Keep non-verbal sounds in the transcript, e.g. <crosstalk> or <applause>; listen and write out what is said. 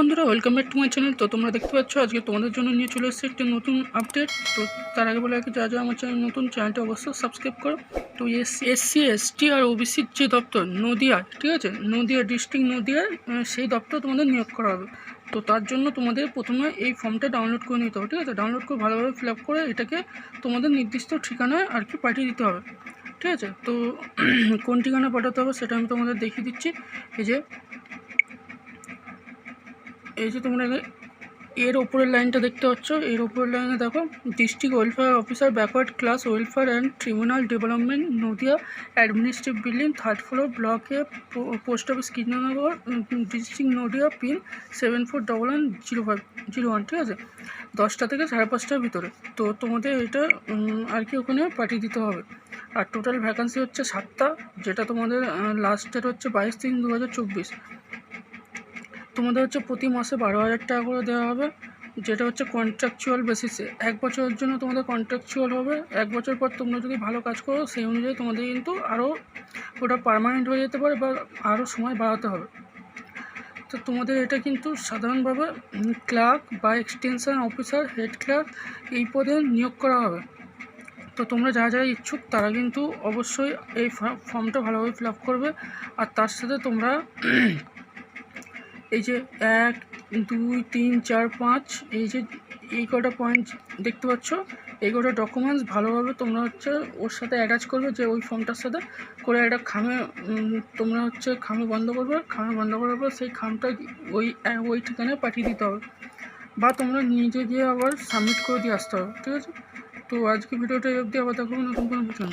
বন্ধুরা welcome back to my channel তো তোমরা দেখতে পাচ্ছ, আজকে তোমাদের জন্য নিয়ে চলে এসেছে একটি নতুন আপডেট তো তার আগে বলে রাখি যা যা আমার চ্যানেল নতুন চ্যানেলটা অবশ্যই সাবস্ক্রাইব করো। তো এস এসসি এসটি আর ওবিসির যে দপ্তর, নদিয়া, ঠিক আছে? নদিয়া ডিস্ট্রিক্ট নদিয়ার সেই দপ্তর তোমাদের নিয়োগ করা হবে। তো তার জন্য তোমাদের প্রথমে এই ফর্মটা ডাউনলোড করে নিতে হবে, ঠিক আছে? ডাউনলোড করে ভালোভাবে ফিল করে এটাকে তোমাদের নির্দিষ্ট ঠিকানায় আর কি পাঠিয়ে দিতে হবে, ঠিক আছে? তো <clears throat> কোন ঠিকানা পাঠাতে হবে সেটা আমি তোমাদের দেখিয়ে দিচ্ছি। এই যে এই যে তোমরা এর ওপরের লাইনটা দেখতে পাচ্ছ, এর ওপরের লাইনে দেখো district welfare officer backward class welfare and tribunal development Nadia administrative building third floor ব্লকে post office Krishnanagar district Nadia pin seven four double one zero five zero one ঠিক আছে? দশটা থেকে সাড়ে পাঁচটার ভিতরে। তো তোমাদের এটা আর কি ওখানে পাঠিয়ে দিতে হবে। আর টোটাল ভ্যাকান্সি হচ্ছে সাতটা, যেটা তোমাদের লাস্ট ডেট হচ্ছে বাইশ তিন দু হাজার চব্বিশ। তোমাদের হচ্ছে প্রতি মাসে বারো হাজার টাকা করে দেওয়া হবে, যেটা হচ্ছে কন্ট্রাকচুয়াল বেসিসে এক বছরের জন্য তোমাদের কন্ট্রাকচুয়াল হবে, এক বছর পর তোমরা যদি ভালো কাজ করো, সেই অনুযায়ী তোমাদের কিন্তু আরও ওটা পার্মানেন্ট হয়ে যেতে পারে বা আরও সময় বাড়াতে হবে। তো তোমাদের এটা কিন্তু সাধারণভাবে ক্লার্ক বা এক্সটেনশন অফিসার হেড ক্লার্ক এই পদে নিয়োগ করা হবে। তো তোমরা যারা যারা ইচ্ছুক, তারা কিন্তু অবশ্যই এই ফর্মটা ভালোভাবে ফিল করবে। আর তার সাথে তোমরা এই যে এক, দুই, তিন, চার, পাঁচ, এই যে এই কটা পয়েন্ট দেখতে পাচ্ছ, এই কটা ডকুমেন্টস ভালোভাবে তোমরা হচ্ছে ওর সাথে অ্যাটাচ করবে যে ওই ফর্মটার সাথে করে একটা খামে তোমরা হচ্ছে খামে বন্ধ করবে, খামে বন্ধ করার পর সেই খামটা ওই ওই ঠিকানায় পাঠিয়ে দিতে হবে। বা তোমরা নিজে গিয়ে আবার সাবমিট করে দিয়ে আসতে হবে, ঠিক আছে? তো আজকে ভিডিওটা অবধি, আবার দেখো নতুন কোনো ভিডিও